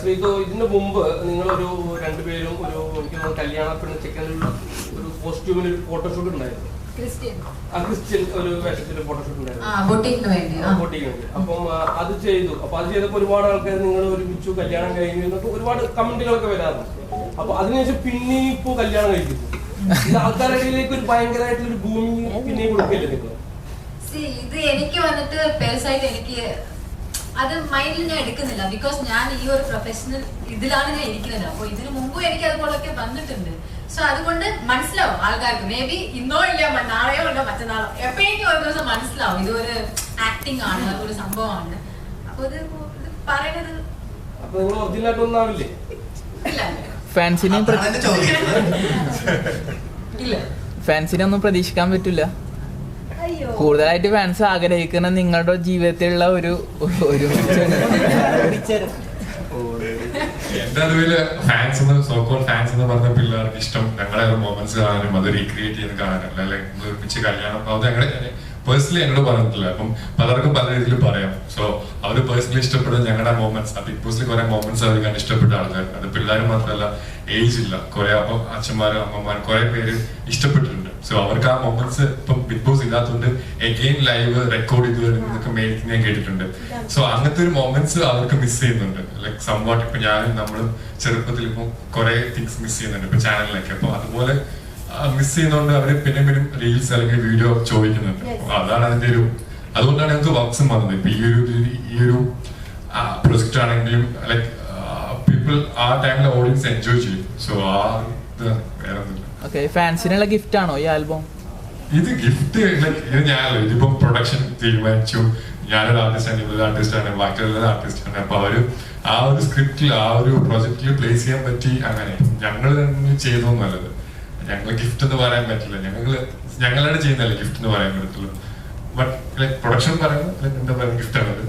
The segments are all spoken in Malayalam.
ശ്രീതു ഇതിന് മുമ്പ് നിങ്ങളൊരു രണ്ടുപേരും ഒരു എനിക്ക് കല്യാണ പെണ്ണ് ചെക്കനിൽ ഒരു കോസ്റ്റ്യൂമിൽ ഒരു ഫോട്ടോഷൂട്ട് ഉണ്ടായിരുന്നു. ക്രിസ്ത്യൻ. ഒരു വേഷത്തിന്റെ ഫോട്ടോഷൂട്ട് ഉണ്ടായിരുന്നു. ബൊട്ടീക്കിന് വേണ്ടി അപ്പം അത് ചെയ്തു. അപ്പൊ അത് ചെയ്തപ്പോൾ ഒരുപാട് ആൾക്കാർ നിങ്ങൾ ഒരുമിച്ചു കല്യാണം കഴിഞ്ഞു എന്നൊക്കെ ഒരുപാട് കമന്റുകളൊക്കെ വരാറുണ്ട്. അപ്പൊ അതിനുശേഷം പിന്നെയും ഇപ്പോ കല്യാണം കഴിക്കുന്നു. ആൾക്കാരുടെ ഇടയിലേക്ക് ഒരു ഭയങ്കരമായിട്ടുള്ള ഒരു ഭൂമി പിന്നെയും കൊടുക്കില്ല നിങ്ങൾ ഇത് എനിക്ക് വന്നിട്ട് പേഴ്സായിട്ട് എനിക്ക് അത് മൈൻഡിൽ ഞാൻ എടുക്കുന്നില്ല. ബിക്കോസ് ഞാൻ ഈ ഒരു പ്രൊഫഷണൽ ഇതിലാണ് ഞാൻ ഇരിക്കുന്നത്. അപ്പോൾ ഇതിനു മുമ്പും എനിക്ക് അതുപോലൊക്കെ വന്നിട്ടുണ്ട്. സോ അതുകൊണ്ട് മനസ്സിലാവും ആൾക്കാർക്ക്. മേ ബി ഇന്നോ ഇല്ല നാളെയോ ഉണ്ടോ മറ്റന്നാളോ. എപ്പോഴെങ്കിലും ഒരു ദിവസം മനസ്സിലാവും. ഇതൊരു ആക്ടിങ് ആണ് ഒരു സംഭവമാണ്. അപ്പൊ ഇത് പറയണത് പറയുന്നത് ഫാൻസിനെ ഇല്ല. ഫാൻസിനെ ഒന്നും പ്രതീക്ഷിക്കാൻ പറ്റില്ല കൂടുതലായിട്ട് ഫാൻസ് ആഗ്രഹിക്കുന്ന നിങ്ങളുടെ ജീവിതത്തിലുള്ള ഒരു ഒരു എന്റെ അറിവിൽ ഫാൻസ് എന്ന് സോക്കോൾ ഫാൻസ് എന്ന് പറഞ്ഞ പിള്ളേർക്ക് ഇഷ്ടം ഞങ്ങളെ മൊമെന്റ്സ് കാണാനും അത് റീക്രിയേറ്റ് ചെയ്ത് കാണാനും അല്ലെങ്കിൽ ഒരുമിച്ച് കല്യാണം അത് ഞങ്ങളെ പേഴ്സണലി എന്നോട് പറഞ്ഞിട്ടില്ല. അപ്പം പലർക്കും പല രീതിയിൽ പറയാം. സോ അവർ പേഴ്സണലി ഇഷ്ടപ്പെടുന്ന ഞങ്ങളുടെ മൊമെന്റ്സ് ആ ബിഗ് ബോസിൽ കുറെ മൊമെന്റ്സ് അവർ കണ്ട് ഇഷ്ടപ്പെട്ട ആൾക്കാർ അത് പിള്ളേർ മാത്രമല്ല ഏജ് ഇല്ല. കുറെ അപ്പം അച്ഛന്മാരും അമ്മമാരും കുറെ പേര് ഇഷ്ടപ്പെട്ടിട്ടുണ്ട്. സോ അവർക്ക് ആ മൊമെന്റ്സ് ഇപ്പം ബിഗ് ബോസ് ഇല്ലാത്തതുകൊണ്ട് എഗെയിൻ ലൈവ് റെക്കോർഡ് ചെയ്ത് എന്നൊക്കെ മേടിക്കുന്ന ഞാൻ കേട്ടിട്ടുണ്ട്. സോ അങ്ങനത്തെ ഒരു മൊമെന്റ്സ് അവർക്ക് മിസ് ചെയ്യുന്നുണ്ട്. ലൈക് സംവാട്ട് ഇപ്പൊ ഞാനും നമ്മളും ചെറുപ്പത്തിൽ ഇപ്പം കുറെ തിങ്സ് മിസ് ചെയ്യുന്നുണ്ട്. ഇപ്പൊ ചാനലിലൊക്കെ അപ്പൊ അതുപോലെ മിസ് ചെയ്യുന്നതുകൊണ്ട് അവർ പിന്നെ പിന്നെ റീൽസ് അല്ലെങ്കിൽ വീഡിയോ ചോദിക്കുന്നുണ്ട്. അതാണ് അതിന്റെ ഒരു അതുകൊണ്ടാണ് ഞങ്ങൾക്ക് വർക്ക്സും വന്നത്. ഇപ്പൊ ഈ ഒരു ഈ ഒരു പ്രൊജക്ട് ആണെങ്കിലും ലൈക് പീപ്പിൾ ആ ടൈമിൽ ഓഡിയൻസ് എൻജോയ് ചെയ്യും. സോ ആ ഇത് വേറെ ഓക്കെ ഫാൻസിനുള്ള ഗിഫ്റ്റ് ആണോ ഈ ആൽബം ഇത് ഗിഫ്റ്റ് ഇത് ഞാനല്ലോ ഇതിപ്പോ പ്രൊഡക്ഷൻ തീരുമാനിച്ചു. ഞാനൊരു ആർട്ടിസ്റ്റ് ആണ് ഇവരൊരു ആർട്ടിസ്റ്റ് ആണ് ബാക്കിയുള്ള ആർട്ടിസ്റ്റ് ആണ്. അപ്പൊ അവർ ആ ഒരു സ്ക്രിപ്റ്റിൽ ആ ഒരു പ്രൊജക്റ്റിൽ പ്ലേസ് ചെയ്യാൻ പറ്റി അങ്ങനെ. ഞങ്ങൾ തന്നെ ചെയ്തു നല്ലത്. ഞങ്ങൾ ഗിഫ്റ്റ് എന്ന് പറയാൻ പറ്റില്ല. ഞങ്ങൾ ഞങ്ങളാണ് ചെയ്യുന്നല്ലേ ഗിഫ്റ്റ് എന്ന് പറയാൻ പറ്റുള്ളൂ ബട്ട് ലൈക് പ്രൊഡക്ഷൻ പറയുന്നത് എന്താ പറയുക ഗിഫ്റ്റ് ആണത്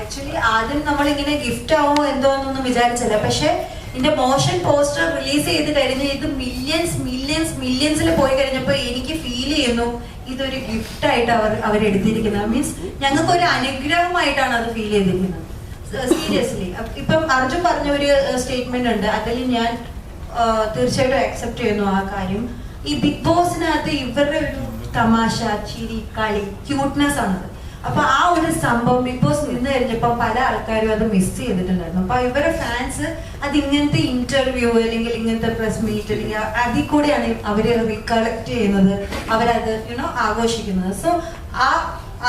ആക്ച്വലി ആദ്യം നമ്മൾ ഇങ്ങനെ ഗിഫ്റ്റ് ആവുമോ എന്തോ എന്നൊന്നും വിചാരിച്ചില്ല. പക്ഷെ ഇതിന്റെ മോഷൻ പോസ്റ്റർ റിലീസ് ചെയ്ത് കഴിഞ്ഞ് ഇത് മില്യൺസ് മില്യൺസ് മില്യൺസിൽ പോയി കഴിഞ്ഞപ്പോൾ എനിക്ക് ഫീൽ ചെയ്യുന്നു. ഇതൊരു ഗിഫ്റ്റ് ആയിട്ട് അവർ അവരെടുത്തിരിക്കുന്നത്. മീൻസ് ഞങ്ങൾക്ക് ഒരു അനുഗ്രഹമായിട്ടാണ് അത് ഫീൽ ചെയ്തിരിക്കുന്നത്. സീരിയസ്ലി ഇപ്പം അർജുൻ പറഞ്ഞ ഒരു സ്റ്റേറ്റ്മെന്റ് ഉണ്ട്. അതിൽ ഞാൻ തീർച്ചയായിട്ടും അക്സെപ്റ്റ് ചെയ്യുന്നു ആ കാര്യം. ഈ ബിഗ് ബോസിനകത്ത് ഇവരുടെ ഒരു തമാശ ചിരി കളി ക്യൂട്ട്നെസ് ആണത് അപ്പൊ ആ ഒരു സംഭവം ബിഗ് ബോസ് നിന്ന് കഴിഞ്ഞപ്പോ പല ആൾക്കാരും അത് മിസ് ചെയ്തിട്ടുണ്ടായിരുന്നു. അപ്പൊ ഇവരെ ഫാൻസ് അത് ഇങ്ങനത്തെ ഇന്റർവ്യൂ അല്ലെങ്കിൽ ഇങ്ങനത്തെ പ്രസ് മീറ്റ് അല്ലെങ്കിൽ അതിൽ കൂടെയാണ് അവർ റീകളക്ട് ചെയ്യുന്നത് അവരത് യുണോ ആഘോഷിക്കുന്നത്. സോ ആ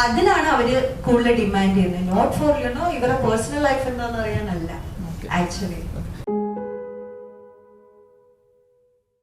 അതിനാണ് അവർ കൂടുതൽ ഡിമാൻഡ് ചെയ്യുന്നത്. നോട്ട് ഫോർ യുണോ ഇവരുടെ പേഴ്സണൽ ലൈഫ് എന്താണെന്ന് അറിയാനല്ല ആക്ച്വലി